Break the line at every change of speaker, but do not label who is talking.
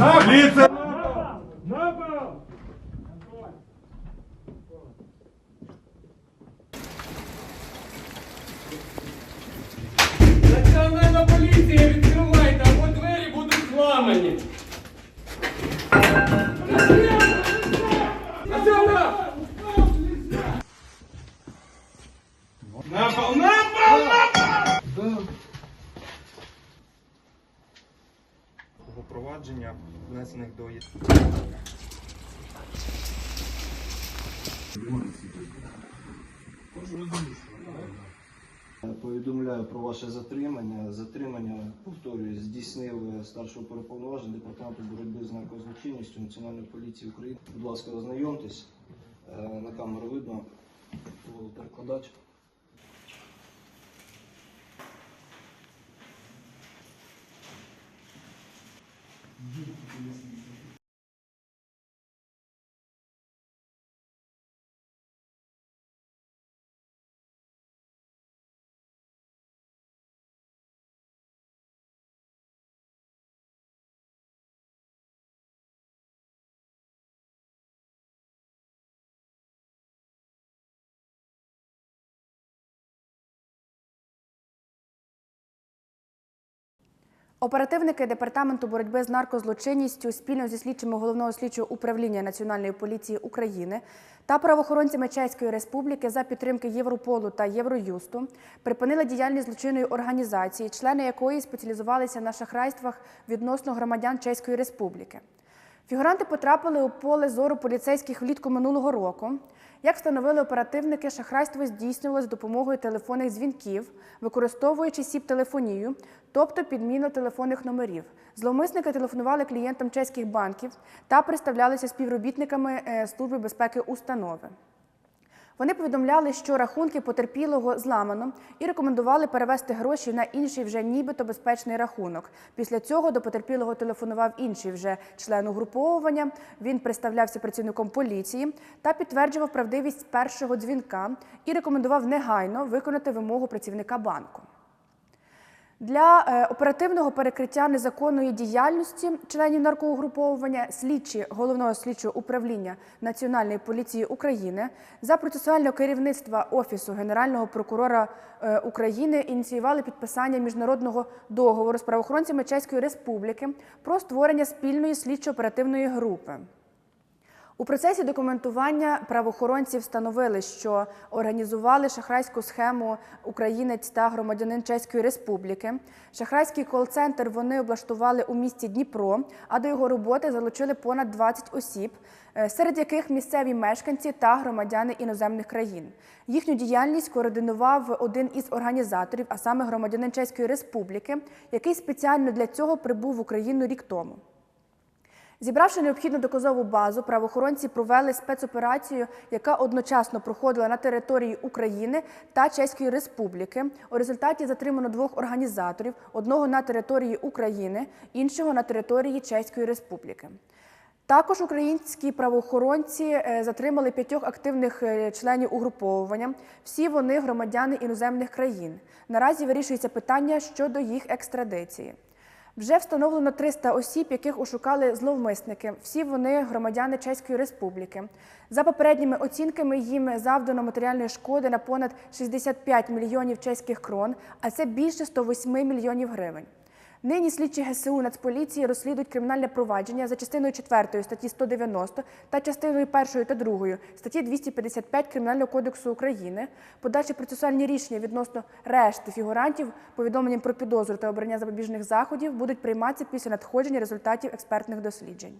Поліція!
Національна поліція, відкривайте, або двері будуть зламані.
Напал! Напал! Напал!
провадження, внесених до
Повідомляю про ваше затримання. Затримання, повторюю, здійснив старший оперуповноважений департаменту боротьби з наркозлочинністю Національної поліції України. Будь ласка, ознайомтесь. Е, На камеру видно перекладач.
Оперативники департаменту боротьби з наркозлочинністю спільно зі слідчими головного слідчого управління Національної поліції України та правоохоронцями Чеської Республіки за підтримки Європолу та Євроюсту припинили діяльність злочинної організації, члени якої спеціалізувалися на шахрайствах відносно громадян Чеської Республіки. Фігуранти потрапили у поле зору поліцейських влітку минулого року. Як встановили оперативники, шахрайство здійснювалося з допомогою телефонних дзвінків, використовуючи сіп-телефонію, тобто підміну телефонних номерів. Зловмисники телефонували клієнтам чеських банків та представлялися співробітниками е, Служби безпеки установи. Вони повідомляли, що рахунки потерпілого зламано і рекомендували перевести гроші на інший вже нібито безпечний рахунок. Після цього до потерпілого телефонував інший вже член угруповування. Він представлявся працівником поліції та підтверджував правдивість першого дзвінка і рекомендував негайно виконати вимогу працівника банку. Для е, оперативного перекриття незаконної діяльності членів наркоугруповування слідчі головного слідчого управління Національної поліції України за процесуального керівництва Офісу Генерального прокурора е, України ініціювали підписання міжнародного договору з правоохоронцями Чеської Республіки про створення спільної слідчо-оперативної групи. У процесі документування правоохоронці встановили, що організували шахрайську схему українець та громадянин Чеської Республіки. Шахрайський кол-центр вони облаштували у місті Дніпро, а до його роботи залучили понад 20 осіб, е, серед яких місцеві мешканці та громадяни іноземних країн. Їхню діяльність координував один із організаторів, а саме громадянин Чеської Республіки, який спеціально для цього прибув в Україну рік тому. Зібравши необхідну доказову базу, правоохоронці провели спецоперацію, яка одночасно проходила на території України та Чеської Республіки. У результаті затримано двох організаторів: одного на території України, іншого на території Чеської Республіки. Також українські правоохоронці е, затримали п'ятьох активних е, членів угруповування. Всі вони громадяни іноземних країн. Наразі вирішується питання щодо їх екстрадиції. Вже встановлено 300 осіб, яких ошукали зловмисники. Всі вони громадяни Чеської Республіки. За попередніми оцінками їм завдано матеріальної шкоди на понад 65 мільйонів чеських крон, а це більше 108 мільйонів гривень. Нині слідчі ГСУ Нацполіції розслідують кримінальне провадження за частиною 4 статті 190 та частиною 1 та 2 статті 255 Кримінального кодексу України. Подальші процесуальні рішення відносно решти фігурантів, повідомленням про підозру та обрання запобіжних заходів будуть прийматися після надходження результатів експертних досліджень.